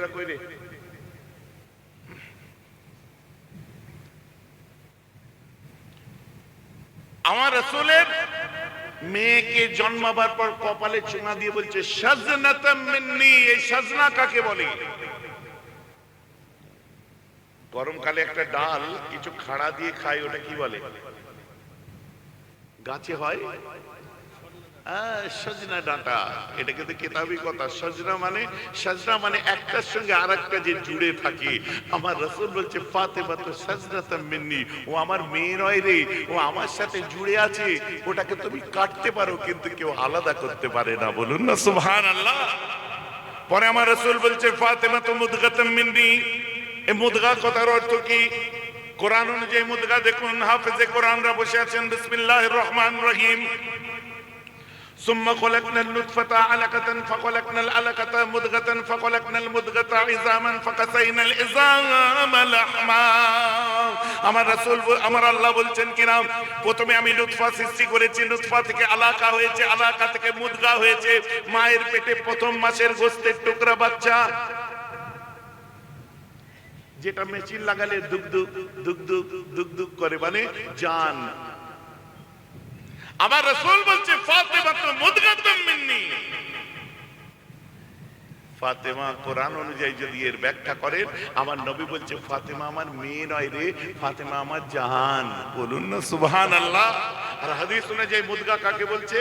ছেলেরা কই রে? আমার রসুলের মেয়েকে জন্মাবার পর কপালে চুনা দিয়ে বলছে মিন্নি এই সাজনা কাকে বলে? গরমকালে একটা ডাল কিছু খাড়া দিয়ে খায়, ওটা কি বলে? গাছে হয়? সজনা ডাঁটা। এটা কিন্তু কেতাবি কথা সজনা মানে সজনা মানে একটার সঙ্গে আর একটা যে জুড়ে থাকে। আমার রসুল বলছে ফাতেমা তো সজনাতা মিন্নি। ও আমার মেয়ে নয় রে, ও আমার সাথে জুড়ে আছে। ওটাকে তুমি কাটতে পারো, কিন্তু কেউ আলাদা করতে পারে না। বলুন না সুবহান আল্লাহ পরে আমার রসুল বলছে ফাতেমা তো মুদগাতাম মিন্নি। এই মুদগা কথার অর্থ কি? কোরআন অনুযায়ী মুদগা দেখুন, হাফেজে কোরআনরা বসে আছেন, বিসমিল্লাহির রহমানির রহিম। ثم خلقنا النطفة علقة فخلقنا العلقة مضغة فخلقنا المضغة عظاما فقسينا العظام لحما আমার রাসূল বল- আমার আল্লাহ বলছেন কিনা প্রথমে আমি লুৎফা সৃষ্টি করেছি লুৎফা থেকে আলাকা হয়েছে আলাকা থেকে মুদগা হয়েছে মায়ের পেটে প্রথম মাসের গোস্তের টুকরা বাচ্চা যেটা মেশিন লাগালে দুক দুক দুক দুক দুক দুক করে মানে জান আমার রসুল বলছে, ফাতেমা তো ফাতেমা কোরআন অনুযায়ী যদি এর ব্যাখ্যা করেন, আমার নবী বলছে, ফাতেমা আমার মেয়ে নয় রে, ফাতেমা আমার জাহান। বলুন না সুবহান আল্লাহ আর হাদিস অনুযায়ী মুদগা কাকে বলছে?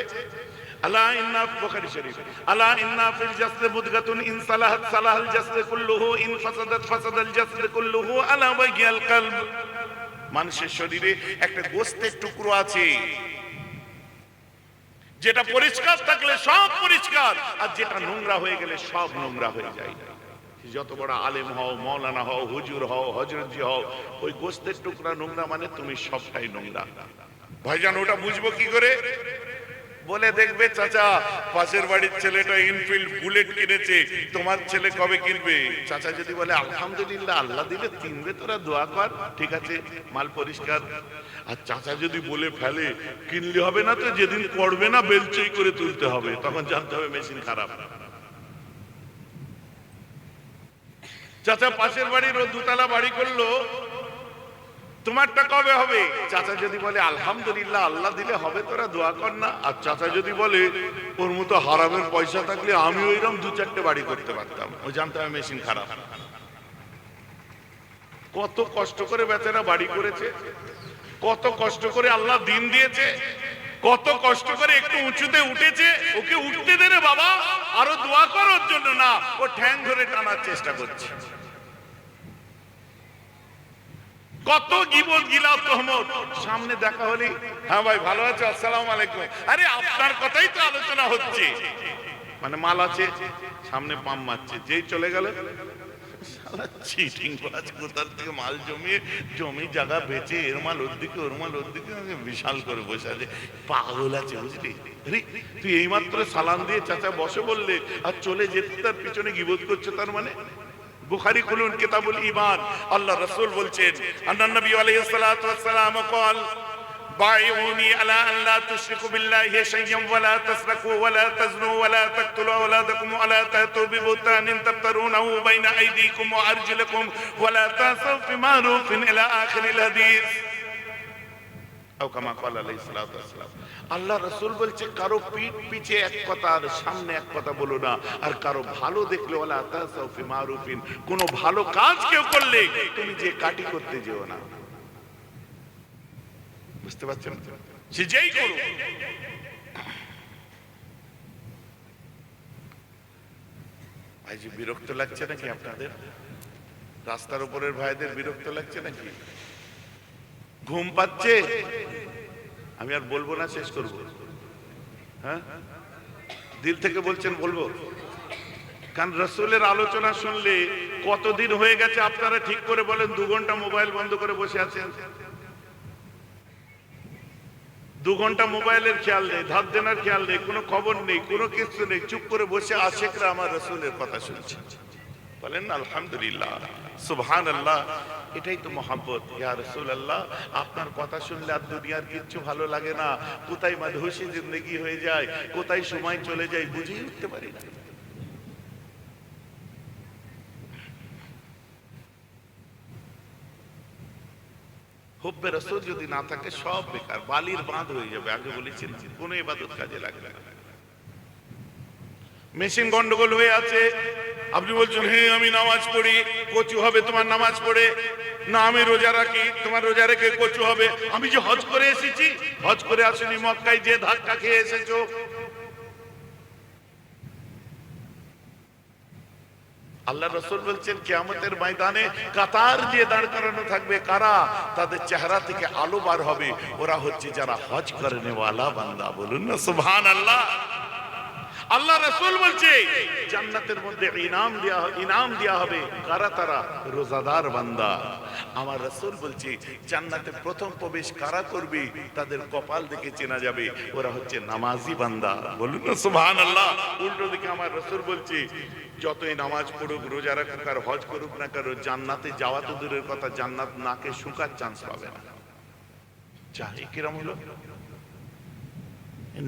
আলা ইন্না বুখারী শরীফ, আলা ইন্না ফিল জাসদ মুদগাতুন ইন সালাহাত, সালাহাল জাসদ কুল্লুহু ইন ফাসাদাত, ফাসাদাল জাসদ কুল্লুহু আলা ওয়াহিয়াল কলব। মানুষের শরীরে একটা গোস্তের টুকরো আছে। যেটা পরিষ্কার থাকলে সব পরিষ্কার, আর যেটা নোংরা হয়ে গেলে সব নোংরা হয়ে যায়। যত বড় আলেম হও, মৌলানা হও, হুজুর হও, হজরতজি হও, ওই গোস্তের টুকরা নোংরা মানে তুমি সবটাই নোংরা। ভাইজান, ওটা বুঝব কি করে? বলে দেখবে, চাচা, পাশের বাড়ির ছেলেটা ইনফিল্ড বুলেট কিনেছে। তোমার ছেলে কবে কিনবে? চাচা যদি বলে, আলহামদুলিল্লাহ, আল্লাহ দিলে কিনবে, তোরা দোয়া কর, ঠিক আছে, মাল পরিষ্কার। আর চাচা যদি বলে ফেলে, কিনলে হবে না তো, যেদিন পড়বে না, বেলচই করে তুলতে হবে। তখন জানতে হবে মেশিন খারাপ। চাচা, পাশের বাড়ির ও দুতলা বাড়ি করল। তোমারটা কবে হবে? চাচা যদি বলে, আলহামদুলিল্লাহ, আল্লাহ দিলে হবে, তোরা দোয়া কর না। আর চাচা যদি বলে ওর মতো হারামের পয়সা থাকলে আমি ওইরকম দু চারটে বাড়ি করতে পারতাম। ও জানতে হবে মেশিন খারাপ। কত কষ্ট করে বেচারা বাড়ি করেছে, কত কষ্ট করে আল্লাহ দিন দিয়েছে, কত কষ্ট করে একটু উঁচুতে উঠেছে, ওকে উঠতে দে রে বাবা, আরও দোয়া করার জন্য না, ও ঠ্যাং ধরে টানার চেষ্টা করছে। কত গিবত গিলা তহমত সামনে দেখা হলে। হ্যাঁ ভাই, ভালো আছো? আসসালামু আলাইকুম। আরে, আপনার কথাই তো আলোচনা হচ্ছে। মানে মাল আছে, সামনে পাম মারছে যেই চলে গেল। চিটিং বাজ, কোথার থেকে মাল জমিয়ে, জমি জায়গা বেচে, এর মাল ওর দিকে, ওর মাল ওর দিকে বিশাল করে বসে আছে। পাগল আছে, বুঝলি? তুই এইমাত্র সালাম দিয়ে চাচা বসে বললে, আর চলে যেতে তার পিছনে গিবোধ করছে তার মানে? বুখারী খুলুন কিতাবুল ঈমান আল্লাহ রাসূল বলছেন আন্নান নবী আলাইহিস সালাতু ওয়াস সালাম قال بايعوني على ان لا تشركوا بالله شيئا ولا تسرقوا ولا تزنوا ولا تقتلوا اولادكم ولا تاتوا ببهتان تفترونه بين ايديكم وارجلكم ولا تعصوا في معروف الى اخر الحديث আল্লাহ রসুল বলছে, কারও পিঠ পিছে এক কথা আর সামনে এক কথা বলো না। আর কারও ভালো দেখলে মারুফিন ভালো কাজ কেউ করলে তুমি যে কাটি করতে যেও না। বুঝতে পারছেন? বিরক্ত লাগছে নাকি আপনাদের? রাস্তার উপরের ভাইদের বিরক্ত লাগছে নাকি? ঘুম পাচ্ছে, আমি আর বলব না, শেষ করব। হ্যাঁ? দিল থেকে বলছেন, বলব। কারণ রসুলের আলোচনা শুনলে কতদিন হয়ে গেছে আপনারা ঠিক করে বলেন, দু ঘণ্টা মোবাইল বন্ধ করে বসে আছেন। দু ঘণ্টা মোবাইলের খেয়াল নেই, ধার দেনার খেয়াল নেই, কোনো খবর নেই, কোনো কিছু নেই, চুপ করে বসে আশেকরা আমার রসুলের কথা শুনছে। বলেন, আলহামদুলিল্লাহ সুবহান আল্লাহ এটাই তো মহাব্বত। ইয়া রাসূলুল্লাহ, আপনার কথা শুনলে আর দুনিয়ার কিচ্ছু ভালো লাগে না। কোথায় মাধুসী জিন্দগি হয়ে যায়, কোথায় সময় চলে যায় উঠতে পারি না। হুব্বে রসুল যদি না থাকে, সব বেকার, বালির বাঁধ হয়ে যাবে, আগে বলেছি কোনো ইবাদত কাজে লাগবে মেশিন গন্ডগোল হয়ে আছে আপনি বলছেন হ্যাঁ আমি নামাজ পড়ি, কচু হবে তোমার নামাজ পড়ে। না, আমি রোজা রাখি, তোমার রোজা রেখে কচু হবে। আমি যে হজ করে এসেছি, হজ করে আসেনি, মক্কায় যে ধাক্কা খেয়ে এসেছ। আল্লাহ রসুল বলছেন, কিয়ামতের ময়দানে কাতার দিয়ে দাঁড় করানো থাকবে। কারা? তাদের চেহারা থেকে আলো বার হবে। ওরা হচ্ছে যারা হজ করনে। ওয়ালা বান্দা, বলুন না সুবহান আল্লাহ আল্লাহ রসুল বলছে, জান্নাতের মধ্যে ইনাম দেয়া ইনাম দেয়া হবে। কারা তারা? রোজাদার বান্দা। আমার রসুল বলছে, জান্নাতে প্রথম প্রবেশ কারা করবে? তাদের কপাল দেখে চেনা যাবে। ওরা হচ্ছে নামাজি বান্দা। বলুন না সুবহান আল্লাহ উল্টো দিকে আমার রসুল বলছে, যতই নামাজ পড়ুক, রোজা রাখুক আর হজ করুক না কারও জান্নাতে যাওয়া তো দূরের কথা, জান্নাত নাকে শুকার চান্স পাবে না। চাই কিরম হলো?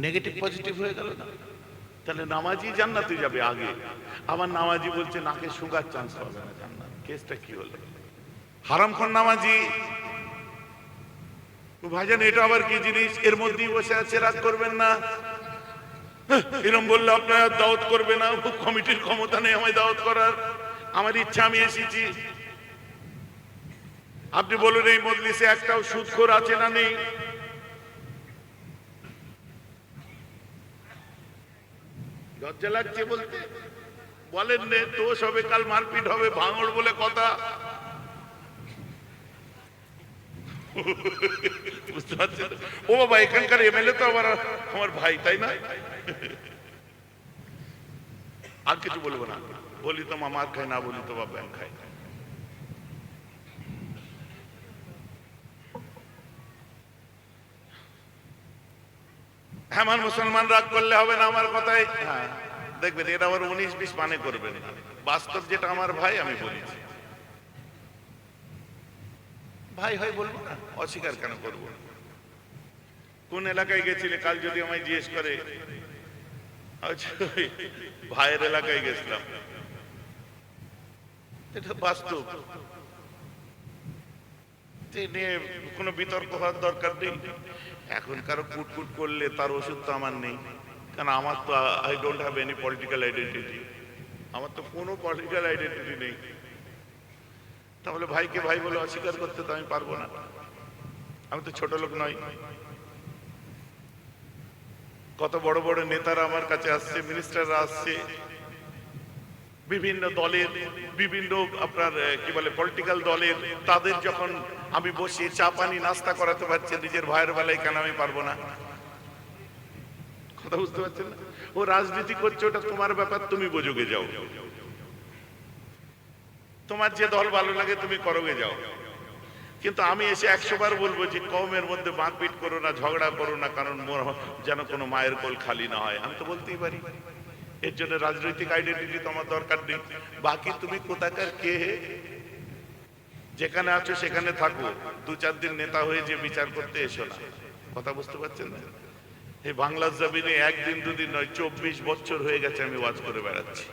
নেগেটিভ, পজিটিভ হয়ে গেল না? তাহলে নামাজি জান্নাতে যাবে আগে। আবার নামাজি বলছে নাকে সুগার চান্স পাবে না জান্নাত। কেসটা কি হলো? হারাম খান নামাজি। ভাইজান এটা আবার কি জিনিস? এর মধ্যেই বসে আছে রাগ করবেন না। হ্যাঁ, এরম বললে আপনারা দাওয়াত করবে না। কমিটির ক্ষমতা নেই আমায় দাওয়াত করার। আমার ইচ্ছা আমি এসেছি। আপনি বলুন এই মজলিসে একটাও সুদখোর আছে না নেই? লজ্জা লাগছে বলতে? বলেন নে, দোষ হবে, কাল মারপিট হবে, ভাঙড় বলে কথা। ও বাবা, এখানকার এমএলএ তো আবার আমার ভাই, তাই না? আর কিছু বলব না। বলি তো মামার খায়, না বলি তো বাবা খায়। আমার মুসলমান রাগ করলে হবে না আমার হ্যাঁ দেখবেন এটা আবার উনিশ বিশ মানে করবেন। বাস্তব যেটা আমার ভাই আমি বলেছি ভাই হয় বলব না? অস্বীকার কেন করব? কোন এলাকায় গেছিলে? কাল যদি আমায় জিজ্ঞেস করে। আচ্ছা, ভাইয়ের এলাকায় গেছিলাম। এটা বাস্তব। নিয়ে কোনো বিতর্ক হওয়ার দরকার নেই। এখন কারও কুটকুট করলে তার ওষুধ তো আমার নেই। কারণ আমার তো I don't have any political identity. আমার তো কোনো পলিটিক্যাল আইডেন্টিটি নেই। তাহলে ভাইকে ভাই বলে অস্বীকার করতে তো আমি পারব না। আমি তো ছোট লোক নই। কত বড় বড় নেতারা আমার কাছে আসছে, মিনিস্টাররা আসছে। বিভিন্ন দলের, বিভিন্ন আপনার, কি বলে পলিটিক্যাল দলের, তাদের যখন আমি বসে, চা পানি, নাস্তা করাতে পারছি নিজের ভাইয়ের বেলায় কেন আমি পারব না? কথা বুঝতে পারছেন না? ও রাজনীতি করছে, ওটা তোমার ব্যাপার, তুমি বোঝোগে যাও। তোমার যে দল ভালো লাগে, তুমি করোগে যাও। কিন্তু আমি এসে একশো বার বলব যে, কমের মধ্যে মারপিট করো না, ঝগড়া করো না, কারণ যেন কোনো মায়ের কোল খালি না হয়। আমি তো বলতেই পারি। এর জন্য রাজনৈতিক আইডেন্টিটি তো আমার দরকার নেই। বাকি তুমি কোথাকার, কে? যেখানে আছো সেখানে থাকো। দু চার দিন নেতা হয়ে যে বিচার করতে এসো না। কথা বুঝতে পারছেন? না এই বাংলার জমিনে একদিন দুদিন নয়, চব্বিশ বছর হয়ে গেছে আমি ওয়াজ করে বেড়াচ্ছি।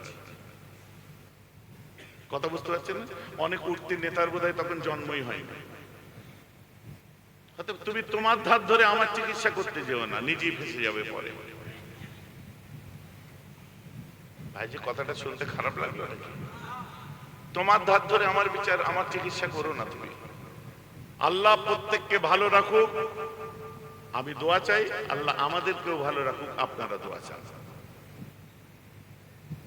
কথা বুঝতে পারছেন না? অনেক উঠতি নেতার বোধহয় তখন জন্মই হয়নি তুমি তোমার ধার ধরে আমার চিকিৎসা করতে যেও না, নিজেই ফেসে যাবে পরে। ভাই, যে কথাটা শুনতে খারাপ লাগল নাকি? তোমার ধার ধরে আমার বিচার, আমার চিকিৎসা করো না তুমি। আল্লাহ প্রত্যেককে ভালো রাখুক। আমি দোয়া চাই, আল্লাহ আমাদেরকেও ভালো রাখুক, আপনারা দোয়া চান।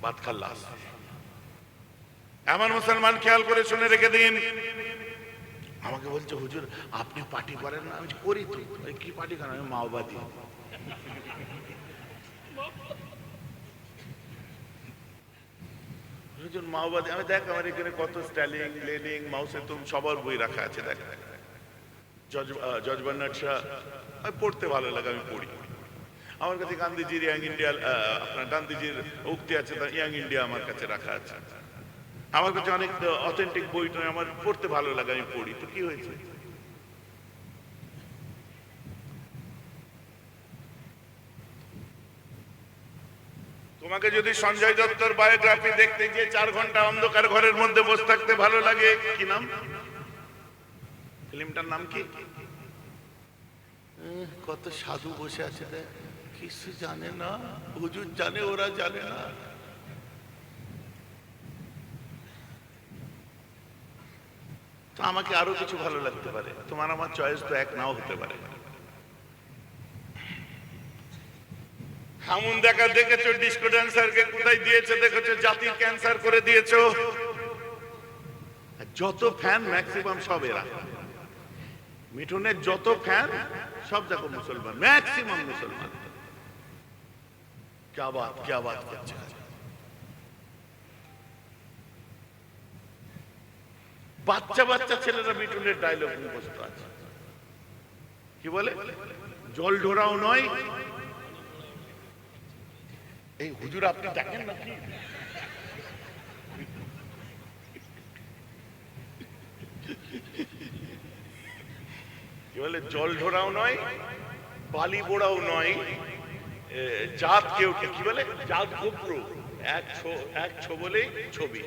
বাদ খাল্লাস এমন মুসলমান খেয়াল করে শুনে রেখে দিন। আমাকে বলছে, হুজুর, আপনি পার্টি করেন না? আমি করি তো। "এই কি পার্টি করেন? আমি মাওবাদী। হুজুর মাওবাদী, আমি দেখ আমার এখানে কত স্ট্যালিং, লেনিং, মাউসে তুম, সবার বই রাখা আছে, দেখ। জজ বার্নার্ড শাহ, আমি পড়তে ভালো লাগে, আমি পড়ি। আমার কাছে গান্ধীজির ইয়াং ইন্ডিয়া আপনার গান্ধীজির উক্তি আছে, তার ইয়াং ইন্ডিয়া আমার কাছে রাখা আছে। আমার কাছে অনেক অথেন্টিক বই আমার পড়তে ভালো লাগে, আমি পড়ি। তো কি হয়েছে? তোমাকে যদি সঞ্জয় দত্তর বায়োগ্রাফি দেখতে গিয়ে চার ঘণ্টা অন্ধকার ঘরের মধ্যে বসে থাকতে ভালো লাগে, কি নাম? ফিল্মটার নাম কি? কত সাধু বসে আছে কিছু জানে না, হুজুর জানে, ওরা জানে না। তো আমাকে আরও কিছু ভালো লাগতে পারে, তোমার আমার চয়েস তো এক নাও হতে পারে। হামুন দেখা দেখেছো ডিস্কো ড্যান্সারকে কোথায় দিয়েছে দেখেছো জাতির ক্যান্সার করে দিয়েছো যত ফ্যান ম্যাক্সিমাম সব এরা মিঠুনের যত ফ্যান সব দেখো মুসলমান ম্যাক্সিমাম মুসলমান क्या बात क्या बात করছে বাচ্চা বাচ্চা ছেলেরা মিঠুনের ডায়লগ মুখস্থ আছে কি বলে জল ঢোরাও নয় এই হুজুর, আপনি দেখেন না কি? বলে, জল ঢোরাও নয়, বালি বোড়াও নয় জাত কেউ কে- বলে? জাত গোপ্র। এক ছো- এক ছো বলেই ছবি।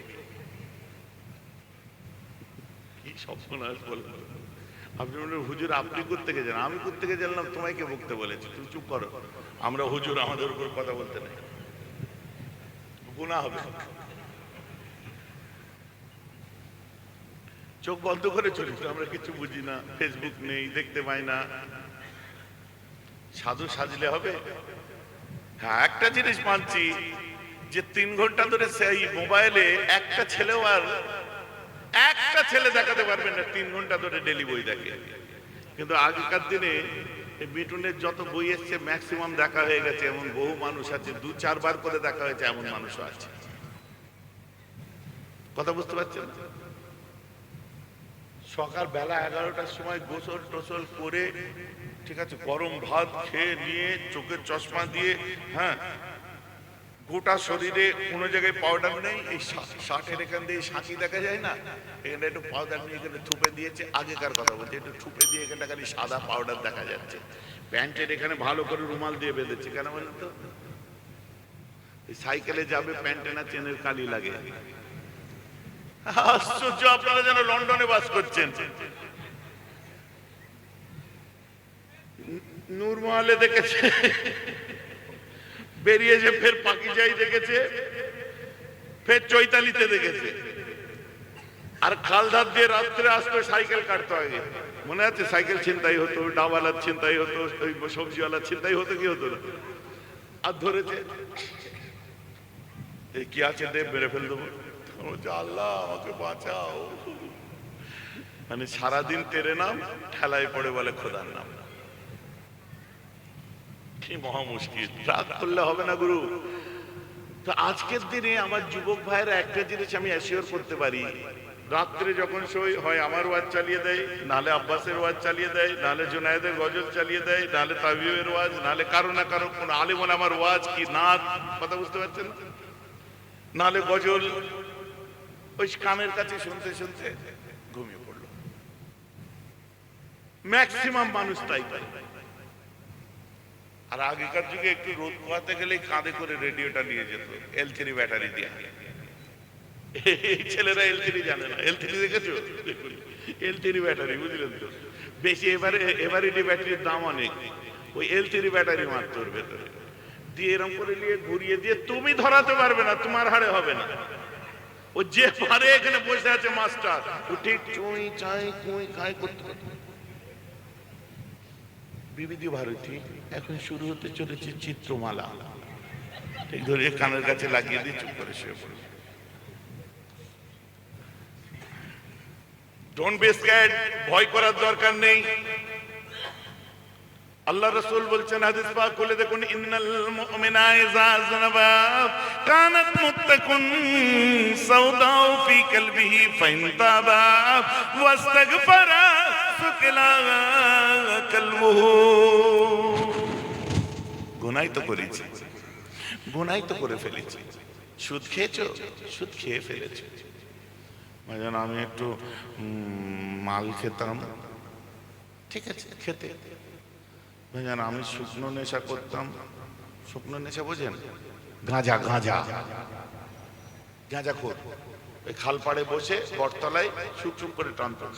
কি সর্বনাশ বলে আপনি বললেন হুজুর, আপনি করতে গেছেন আমি করতে জানলাম, তোমায় কে বকতে বলেছি? তুমি চুপ করো। আমরা হুজুর, আমাদের উপর কথা বলতে নাই। গুণা হবে। চোখ বন্ধ করে চলিস, আমরা কিছু বুঝি না ফেসবুক নেই, দেখতে পাই না। সাধু সাজলে হবে। হ্যাঁ একটা জিনিস মানছি, যে তিন ঘণ্টা ধরে সেই মোবাইলে একটা ছেলেও আর একটা ছেলে দেখাতে পারবে না, তিন ঘণ্টা ধরে ডেলি বই দেখে। কিন্তু আগেকার দিনে এই যত বই এসছে ম্যাক্সিমাম দেখা হয়ে গেছে। এমন বহু মানুষ আছে, দু, চারবার করে দেখা হয়েছে, এমন মানুষও আছে। কথা বুঝতে পারছেন? সকাল বেলা এগারোটার সময় গোসল টোসল করে, ঠিক আছে, গরম ভাত খেয়ে নিয়ে চোখের চশমা দিয়ে হ্যাঁ গোটা শরীরে কোনো জায়গায় পাউডার নেই, এই শার্টের এখান দিয়ে সাঁচি দেখা যায় না? এখানে একটু পাউডার নিয়ে এখানে থুপে দিয়েছে, আগেকার কথা বলছে, একটু থুপে দিয়ে এখানটা খালি সাদা পাউডার দেখা যাচ্ছে। প্যান্টের এখানে ভালো করে রুমাল দিয়ে বেঁধেছে, কেন বলেন তো? সাইকেলে যাবে, প্যান্টে না চেনের কালি লাগে। আশ্চর্য, আপনারা যেন লন্ডনে বাস করছেন। নূরমহলে দেখেছে। বেরিয়েছে ফের পাকিজাই দেখেছে, ফের চৈতালিতে দেখেছে। আর খালধার দিয়ে রাত্রে আসতো, সাইকেল কাটতো আগে। মনে আছে? সাইকেল ছিনতাই হতো ডাবালার ছিনতাই হতো সবজিওয়ালার ছিনতাই হতো কি হতো না? আর ধরেছে এই কি আছে দেব, মেরে ফেল দেবো? আল্লাহ, আমাকে বাঁচাও। মানে সারাদিন তেরে নাম, ঠেলায় পড়ে বলে খোদার নাম। কি মহা মুশকিল রাগ করলে হবে না গুরু। তো আজকের দিনে আমার যুবক ভাইয়েরা একটা জিনিস আমি অ্যাসিওর করতে পারি। রাত্রে যখন শোয় হয়, আমার ওয়াজ চালিয়ে দেয়, নালে আব্বাসের ওয়াজ চালিয়ে দেয়, নালে জুনায়েদের গজল চালিয়ে দেয়, নালে তাবিবের ওয়াজ, নালে কারও না কারও কোন আলিমন আমার ওয়াজ কি নাচ কথা বুঝতে পারছেন? নালে গজল, ওই কানের কাছে শুনতে শুনতে ঘুমিয়ে পড়ল। ম্যাক্সিমাম মানুষ তাই পায়। আর আগেকার যুগে একটু রোদ পোহাতে গেলেই কাঁধে করে রেডিওটা নিয়ে যেত এলথিরি ব্যাটারি দিয়ে। এই ছেলেরা এলথিরি জানে না। দেখেছ? ব্যাটারি বুঝলেন তো? বেশি এবারে ব্যাটারির দাম অনেক। ওই এলথিরি ব্যাটারি মারতো ভেতরে। দিয়ে এরকম করে নিয়ে ঘুরিয়ে দিয়ে তুমি ধরাতে পারবে না, তোমার হাড়ে হবে না। ও যে পারে এখানে বসে আছে মাস্টার। ও ঠিক চুই, চাই, কুই, খাই করতে। বিবিধি ভারতী, এখন শুরু হতে চলেছে চিত্রমালা। ঠিক ধরে কানের কাছে লাগিয়ে দিয়ে চুপ করে শুয়ে ডোন্ট বি স্ক্যাড ভয় করার দরকার নেই। আল্লাহ রাসূল বলছেন হাদিস পাক খুলে দেখুন, ইন্নাল মুমিনা ইযা যানাবা কানাত মুত্তাকুন সাউদাউ ফি কলবিহি ফাইনতাবা ওয়াস্তাগফারা গুনাই তো করেছি। গুনাই তো করে ফেলেছি। সুদ খেয়েছো? সুদ খেয়ে ফেলেছো। ভাইজান আমি একটু মাল খেতাম। ঠিক আছে, খেতে। ভাইজান আমি শুকনো নেশা করতাম। শুকনো নেশা বোঝেন? গাঁজা গাঁজা। গাঁজা খোর। ওই খাল পাড়ে বসে বটতলায় শুক শুক করে টানতাম।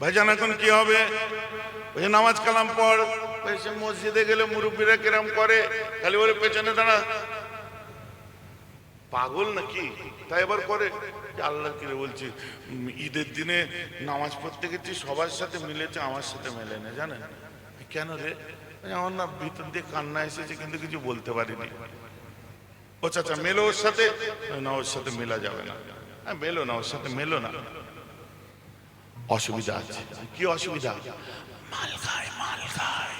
ভাইজান, এখন কি হবে? ওই নামাজ কালাম সে মসজিদে গেলে মুরব্বীরা কিরাম করে, খালি ওর পেছনে দাঁড়া। পাগল নাকি? তাই এবার করে। আল্লাহ কি রে বলছি ঈদের দিনে নামাজ পড়তে গেছি, সবার সাথে মিলেছে, আমার সাথে মেলে না, জানেন? কেন রে? আমার না ভিতর দিয়ে কান্না এসেছে, কিন্তু কিছু বলতে পারিনি। ও চাচা, মেলো ওর সাথে? না, ওর সাথে মেলা যাবে না। হ্যাঁ মেলো না, ওর সাথে মেলো না। অসুবিধা আছে। কি অসুবিধা? মাল খায় মাল খায়।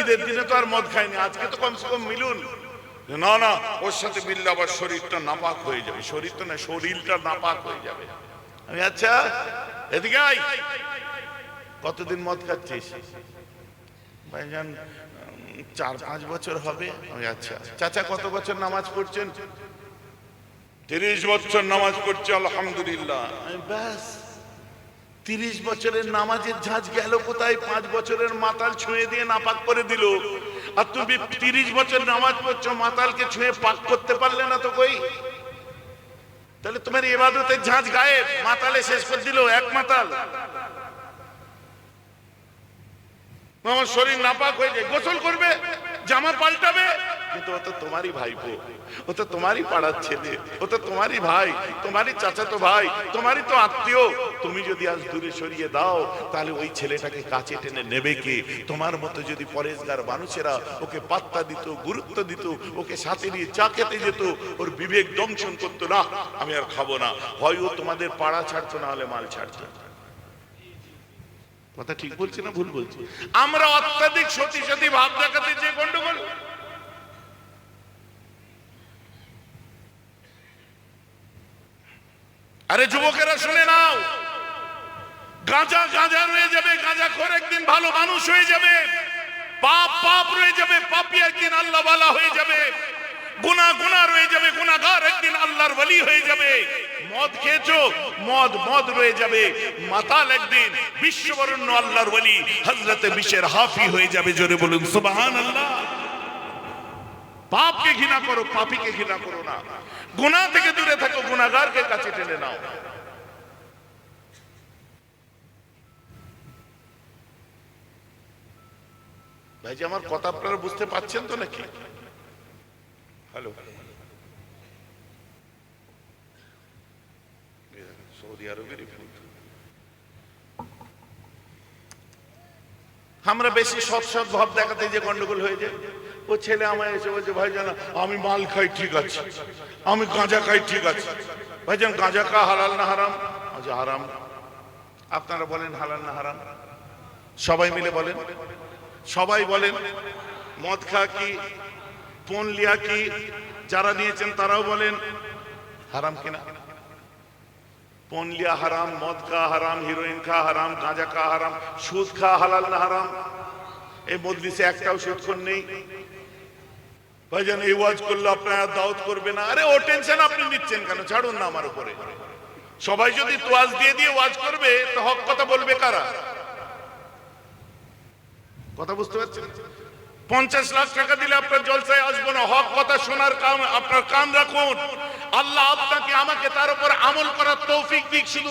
ঈদের দিনে তো আর মদ খায়নি, আজকে তো কমসে কম মিলুন। না না, ওর সাথে মিললে আবার শরীরটা নাপাক হয়ে যাবে। শরীর তো না, শরীরটা নাপাক হয়ে যাবে। আমি আচ্ছা এদিকে আই কতদিন মদ খাচ্ছিস? ভাইজান চার পাঁচ বছর হবে। আচ্ছা। চাচা কত বছর নামাজ পড়ছেন? তিরিশ বছর নামাজ পড়ছে আলহামদুলিল্লাহ। ব্যাস তিরিশ বছরের নামাজের ঝাঁজ গেল কোথায়? পাঁচ বছরের মাতাল ছুঁয়ে দিয়ে নাপাক করে দিল। আর তুমি তিরিশ বছর নামাজ পড়ছো মাতালকে ছুঁয়ে পাক করতে পারলে না তো কই? তাহলে তোমার এবাদতের ঝাঁজ গায়েব মাতালে শেষ করে দিল এক মাতাল। আমার শরীর নাপাক হয়ে যায়, গোসল করবে, জামা পাল্টাবে। কিন্তু ও তো তোমারই ভাইপো, ও তো তোমারই পাড়ার ছেলে, ও তো তোমারই ভাই, তোমারই চাচাতো ভাই, তোমারই তো আত্মীয়। তুমি যদি আজ দূরে সরিয়ে দাও, তাহলে ওই ছেলেটাকে কাছে টেনে নেবে কে? তোমার মতো যদি পরেশগার মানুষেরা ওকে পাত্তা দিত, গুরুত্ব দিত, ওকে সাথে নিয়ে চা খেতে যেত, ওর বিবেক দংশন করতো, না, আমি আর খাব না। হয় ও তোমাদের পাড়া ছাড়তো, না হলে মাল ছাড়তো। কথা ঠিক বলছি না ভুল বলছি? আমরা অত্যাধিক সতী সতী ভাব দেখাতে যে গন্ডগোল। আরে যুবকেরা, শুনে নাও। গাঁজা গাঁজা রয়ে যাবে, গাঁজা খোর একদিন ভালো মানুষ হয়ে যাবে। পাপ পাপ রয়ে যাবে, পাপি একদিন আল্লাহ বালা হয়ে যাবে। গুনা গুনা রয়ে যাবে গুনাগার একদিন আল্লাহর ওয়ালি হয়ে যাবে। মদ খেয়েছো, মদ মদ রয়ে যাবে। মাতাল একদিন বিশ্ববরণ্য আল্লাহর ওয়ালি হযরতে বিশের হাফি হয়ে যাবে, জোরে বলুন, সুবহানাল্লাহ। পাপকে ঘৃণা করো, পাপীকে ঘৃণা করো না। গুনাহ থেকে দূরে থাকো, গুনাহগারকে কাছে টেনে নাও। ভাই যে আমার কথা আপনারা বুঝতে পাচ্ছেন তো নাকি? হ্যালো। সৌদি আরবের আমরা বেশি সৎ সৎ ভাব দেখাতে যে গন্ডগোল হয়ে যায়। ও ছেলে আমায় এসে বলছে ভাই জানা আমি মাল খাই, ঠিক আছে। আমি গাঁজা খাই, ঠিক আছে। ভাই জান গাঁজা খা, হালাল না হারাম? আচ্ছা হারাম। আপনারা বলেন, হালাল না হারাম? সবাই মিলে বলেন। সবাই বলেন, মদ খা কি পন লিয়া কি, যারা নিয়েছেন তারাও বলেন, হারাম কিনা? পন লিয়া হারাম, মদ খা হারাম হিরোইন খা হারাম, গাঁজা খা হারাম, সুদ খা হালাল না হারাম। এই মজলিসে একটাও সুদ নেই। ভাইজান, এই ওয়াজ করলে আপনারা দাওয়াত করবে না। আরে, ও টেনশন আপনি নিচ্ছেন কেন? ছাড়ুন না আমার উপরে। সবাই যদি তোয়াজ দিয়ে দিয়ে ওয়াজ করবে, তো হক কথা বলবে কারা? কথা বুঝতে পারছেন? পঞ্চাশ লাখ টাকা দিলে আপনার জলসায় আসব না। হক কথা শোনার কাম, আপনার কান রাখুন। আল্লাহ আপনাকে আমাকে তার উপর আমল করার তৌফিক দিক শুধু